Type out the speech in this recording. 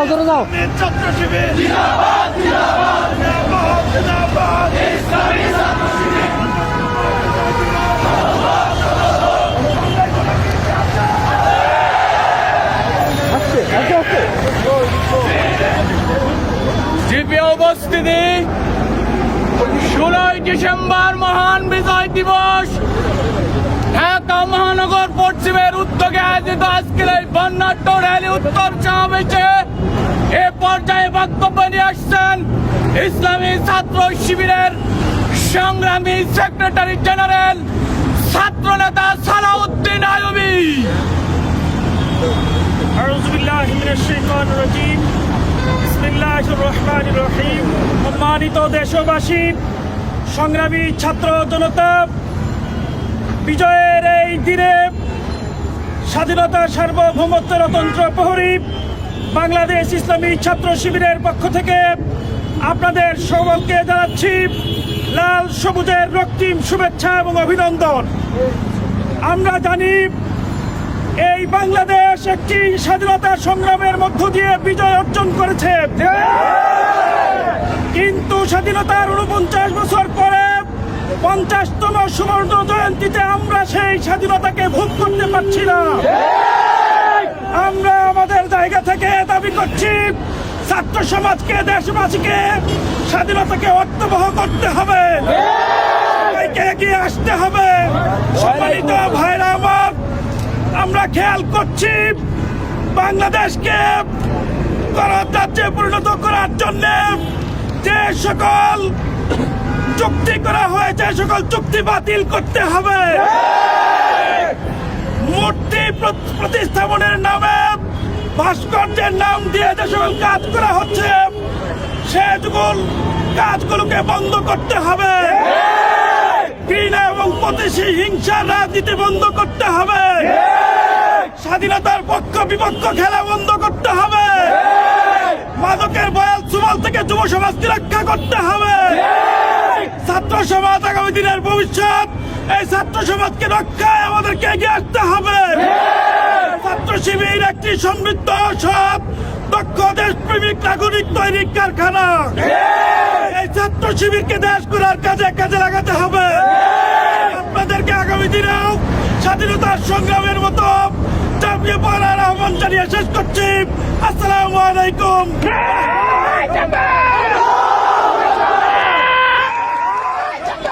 দাও ছাত্র শিবির জিন্দাবাদ জিন্দাবাদ আস্তে আস্তে আস্তে জিপি উপস্থিতি ষোলোই ডিসেম্বর মহান বিজয় দিবস ঢাকা মহানগর পশ্চিমের উদ্যোগে আয়োজিত আজকের এই বর্ণাঢ্য র্যালি উত্তর সমাবেশে এ পর্যায়ে বক্তব্য নিয়ে আসছেন ইসলামী ছাত্র শিবিরের সংগ্রামী সেক্রেটারি জেনারেল ছাত্র নেতা সালাউদ্দিন আয়ুবী أعوذ بالله من الشيطان الرجيم بسم الله الرحمن الرحيم সম্মানিত দেশবাসী সংগ্রামী ছাত্র জনতা বিজয়ের এই দিনে স্বাধীনতা সার্বভৌমত্ব রতন্ত্র প্রহরী বাংলাদেশ ইসলামী ছাত্র শিবিরের পক্ষ থেকে আপনাদের সকলকে জানাচ্ছি লাল, সবুজের রক্তিম শুভেচ্ছা এবং অভিনন্দন। আমরা জানি এই বাংলাদেশ একটি স্বাধীনতা সংগ্রামের মধ্য দিয়ে বিজয় অর্জন করেছে। কিন্তু স্বাধীনতার উনপঞ্চাশ বছর পরে পঞ্চাশতম সুবর্ণ জয়ন্তীতে আমরা সেই স্বাধীনতাকে ভোগ করতে পারছি না। আমরা আমাদের জায়গা থেকে দাবি করছি, ছাত্র সমাজকে, দেশবাসীকে স্বাধীনতাকে অর্থবহ করতে হবে। এগিয়ে আসতে হবে। সম্মানিত ভাইরা আমার, আমরা খেয়াল করছি বাংলাদেশকে গণরাজ্যে পরিণত করার জন্য যে সকল চুক্তি করা হয়েছে, সকল চুক্তি বাতিল করতে হবে। মূর্তি প্রতিস্থাপনের নামে ভাস্কর্যের নাম দিয়ে যে সকল কাজ করা হচ্ছে সে সকল কাজগুলোকে বন্ধ করতে হবে। ঘৃণা এবং প্রতিশী হিংসার রাজনীতি বন্ধ করতে হবে। স্বাধীনতার পক্ষ বিপক্ষ খেলা বন্ধ করতে হবে। মাদকের বয়াল সুবল থেকে যুব সমাজকে রক্ষা করতে হবে। সমাজ আগামী দিনের ভবিষ্যৎ, এই ছাত্র সমাজকে রক্ষায় আমাদেরকে এগিয়ে আসতে হবে। ছাত্র শিবির একটি সমৃদ্ধ সৎ দক্ষ দেশপ্রেমিক নাগরিক তৈরি কারখানা। এই ছাত্র শিবিরকে দেশ করার কাজে কাজে লাগাতে হবে। আপনাদেরকে আগামী দিনেও স্বাধীনতার সংগ্রামের মতো চাপিয়ে পড়ার আহ্বান জানিয়ে শেষ করছি। আসসালামু আলাইকুম।